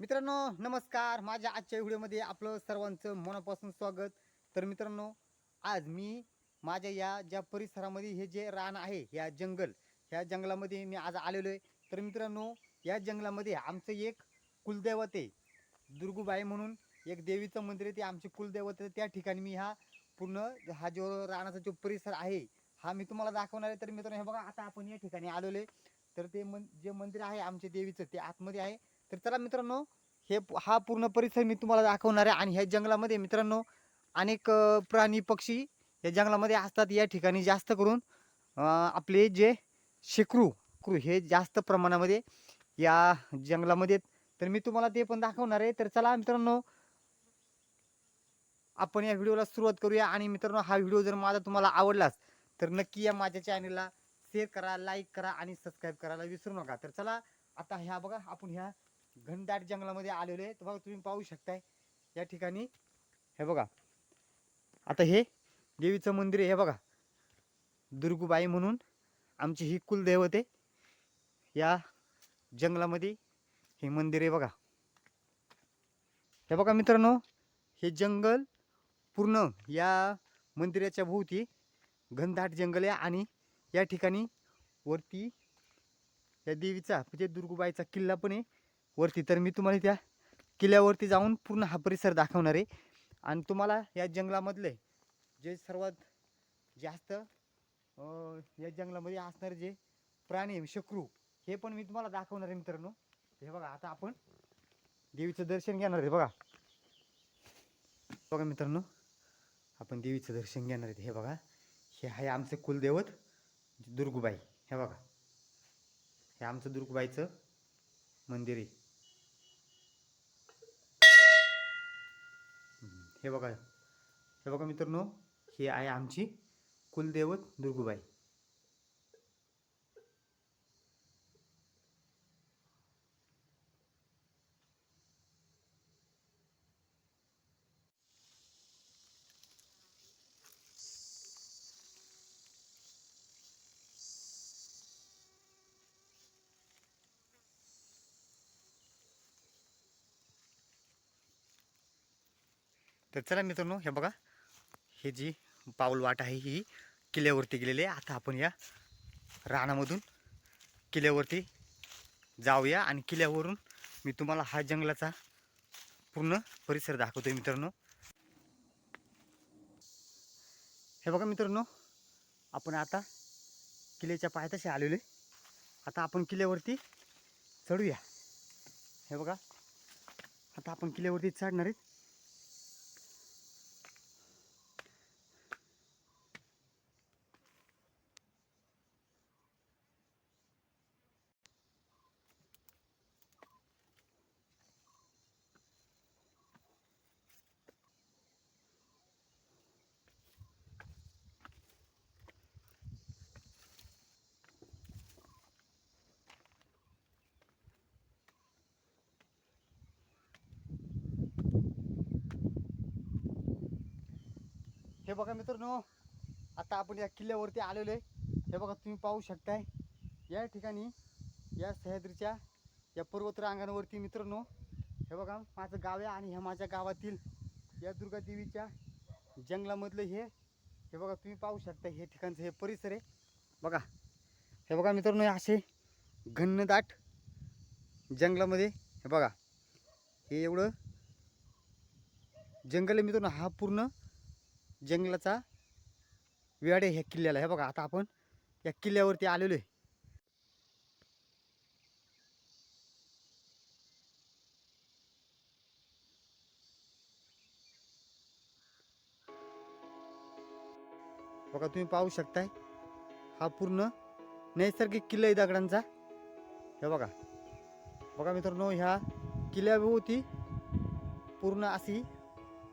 मित्रांनो नमस्कार. माझ्या आजच्या व्हिडिओमध्ये आपलं सर्वांचं मनापासून स्वागत. तर मित्रांनो आज मी माझ्या या ज्या परिसरामध्ये हे जे रान आहे या जंगल ह्या जंगलामध्ये मी आज आलेलो आहे. तर मित्रांनो या जंगलामध्ये आमचं एक कुलदैवत आहे. दुर्गुबाई म्हणून एक देवीचं मंदिर आहे. ते आमचे कुलदैवत आहे त्या ठिकाणी मी हा पूर्ण हा जो रानाचा जो परिसर आहे हा मी तुम्हाला दाखवणार आहे. तर मित्रांनो हे बघा आता आपण या ठिकाणी आलेलो आहे. तर ते मन जे मंदिर आहे आमच्या देवीचं ते आतमध्ये आहे. तर चला मित्रांनो हे हा पूर्ण परिसर मी तुम्हाला दाखवणार आहे. आणि ह्या जंगलामध्ये मित्रांनो अनेक प्राणी पक्षी या जंगलामध्ये असतात. या ठिकाणी जास्त करून आपले जे शेकरू क्रू हे जास्त प्रमाणामध्ये या जंगलामध्ये तर मी तुम्हाला ते पण दाखवणार आहे. तर चला मित्रांनो आपण या व्हिडिओला सुरुवात करूया. आणि मित्रांनो हा व्हिडिओ जर माझा तुम्हाला आवडलाच तर नक्की या माझ्या चॅनलला शेअर करा लाईक करा आणि सबस्क्राईब करायला विसरू नका. तर चला आता ह्या बघा आपण ह्या घनदाट जंगलामध्ये आलेलो आहे. तर बघा तुम्ही पाहू शकताय. या ठिकाणी हे बघा. आता हे देवीचं मंदिर आहे हे बघा. दुर्गुबाई म्हणून आमची ही कुलदैवत या जंगलामध्ये हे मंदिर आहे बघा. हे बघा मित्रांनो हे जंगल पूर्ण या मंदिराच्या भोवती घनदाट जंगल आहे आणि या ठिकाणी वरती या देवीचा म्हणजे दुर्गुबाईचा किल्ला पण आहे. वरती. तर मी तुम्हाला त्या किल्ल्यावरती जाऊन पूर्ण हा परिसर दाखवणार आहे. आणि तुम्हाला या जंगलामधले जे सर्वात जास्त या जंगलामध्ये असणारे जे प्राणी शक्रू हे पण मी तुम्हाला दाखवणार आहे मित्रांनो. हे बघा आता आपण देवीचं दर्शन घेणार आहे बघा. बघा मित्रांनो आपण देवीचं दर्शन घेणार आहे. हे बघा हे आहे आमचं कुलदैवत दुर्गुबाई. हे बघा हे आमचं दुर्गुबाईचं मंदिर आहे. हे बघा हे बघा मित्रांनो हे आहे आमची कुलदैवत दुर्गुबाई. तर चला मित्रांनो हे बघा. हे जी पाऊल वाट आहे ही किल्ल्यावरती गेलेली आहे. आता आपण या रानामधून किल्ल्यावरती जाऊया आणि किल्ल्यावरून मी तुम्हाला हा जंगलाचा पूर्ण परिसर दाखवतोय मित्रांनो. हे बघा मित्रांनो आपण आता किल्ल्याच्या पायथ्याशी आलेलो आता आपण किल्ल्यावरती चढूया. हे बघा. आता आपण किल्ल्यावरती चढणार आहेत. हे बघा मित्रांनो आता आपण या किल्ल्यावरती आलेलो आहे. हे बघा तुम्ही पाहू शकताय. या ठिकाणी या सह्याद्रीच्या या पर्वतरांगांवरती मित्रांनो हे बघा माझं गाव आहे आणि ह्या माझ्या गावातील या दुर्गादेवीच्या जंगलामधलं हे हे बघा तुम्ही पाहू शकता हे ठिकाणचं हे परिसर आहे. बघा हे बघा मित्रांनो असे घनदाट जंगलामध्ये हे बघा हे एवढं जंगल आहे मित्रांनो हा पूर्ण जंगलाचा वेड आहे ह्या किल्ल्याला. हे बघा आता आपण या किल्ल्यावरती आलेलो आहे. बघा तुम्ही पाहू शकताय हा पूर्ण नैसर्गिक किल्ला आहे दगडांचा. हे बघा. बघा मित्रांनो ह्या किल्ल्याभोवती पूर्ण अशी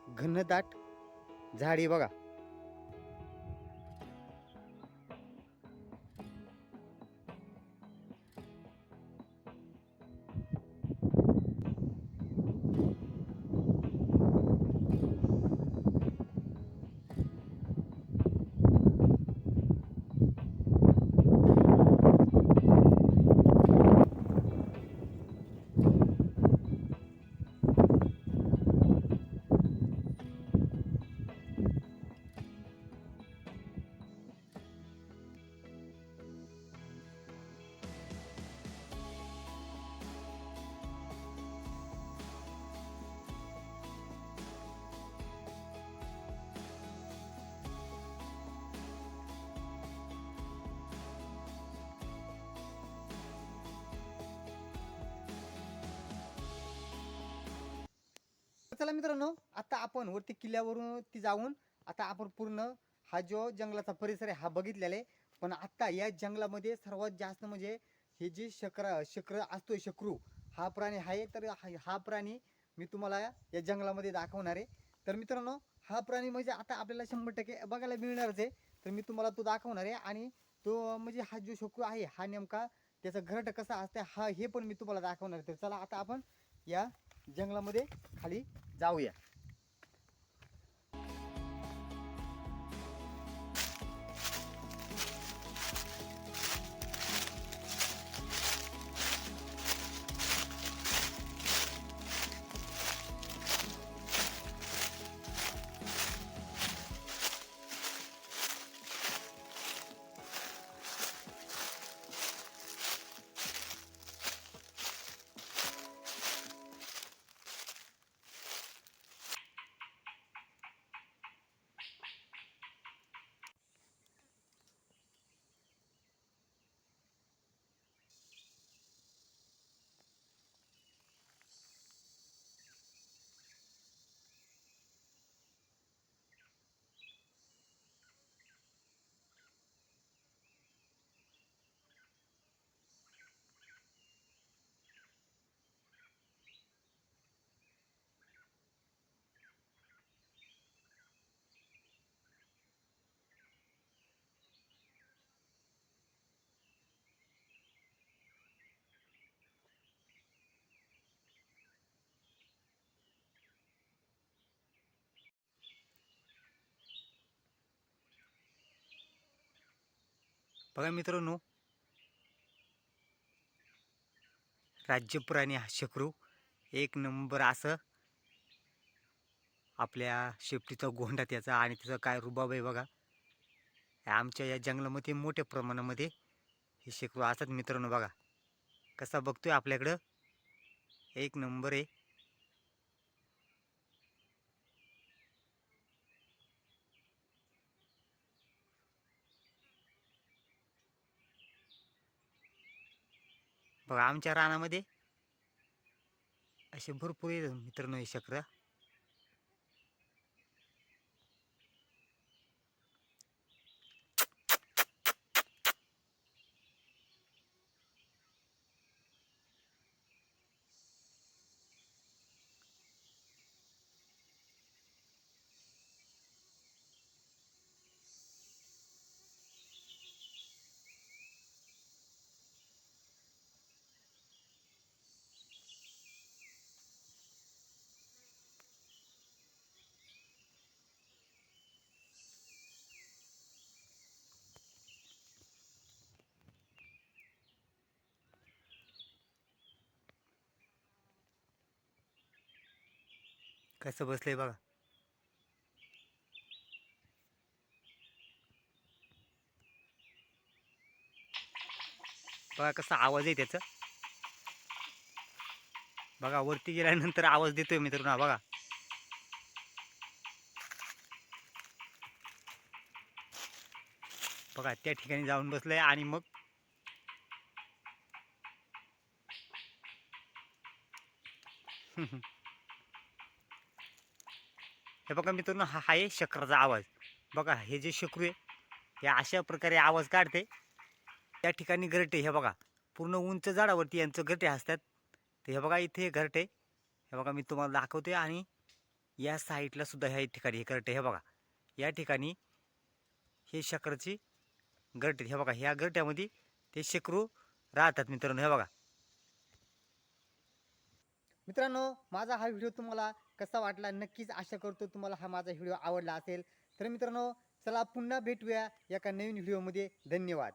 घनदाट झाडी बघा. चला मित्रांनो आता आपण वरती किल्ल्यावरून ती जाऊन आता आपण पूर्ण हा जो जंगलाचा परिसर आहे हा बघितलेला आहे. पण आत्ता या जंगलामध्ये सर्वात जास्त म्हणजे हे जे शक्र शक्र असतोय शक्रू हा प्राणी आहे. तर हा- हा प्राणी मी तुम्हाला या जंगलामध्ये दाखवणार आहे. तर मित्रांनो हा प्राणी म्हणजे आता आपल्याला शंभर टक्के बघायला मिळणारच आहे. तर मी तुम्हाला तो दाखवणार आहे आणि तो म्हणजे हा जो शक्रू आहे हा नेमका त्याचा घरट कसा असतं हा हे पण मी तुम्हाला दाखवणार आहे. तर चला आता आपण या जंगलामध्ये खाली जाऊया. बघा मित्रांनो. राज्यप्राणी हा शक्रू एक नंबर असं आपल्या शेपटीचा गोंडा त्याचा आणि त्याचा काय रुबाब आहे बघा. आमच्या या जंगलामध्ये मोठ्या प्रमाणामध्ये हे शेकरू असतात मित्रांनो बघा. कसा बघतोय आपल्याकडं? एक नंबर आहे. बघा आमच्या रानामध्ये असे भरपूर आहेत मित्रांनो हे शक्र कसं बसलंय बघा. बघा कसा आवाज आहे त्याचा. बघा वरती गेल्यानंतर आवाज देतोय मित्रांनो बघा. बघा त्या ठिकाणी जाऊन बसलंय आणि मग हे बघा मित्रांनो हा आहे शक्राचा आवाज. बघा हे जे शक्रू आहे हे अशा प्रकारे आवाज काढते. त्या ठिकाणी घरटे हे बघा पूर्ण उंच झाडावरती यांचं घरटे असतात. तर हे बघा इथे घरटे. हे बघा मी तुम्हाला दाखवते आणि या साईडला सुद्धा ह्या ठिकाणी हे घरटे हे बघा. या ठिकाणी हे शक्राची घरटे हे बघा ह्या घरट्यामध्ये ते शक्रू राहतात मित्रांनो हे बघा. मित्रांनो माझा हा व्हिडिओ तुम्हाला कसा वाटला? नक्कीच आशा करतो तुम्हाला हा माझा व्हिडिओ आवडला असेल. तर मित्रांनो चला पुन्हा भेटूया एका नवीन व्हिडिओमध्ये. धन्यवाद.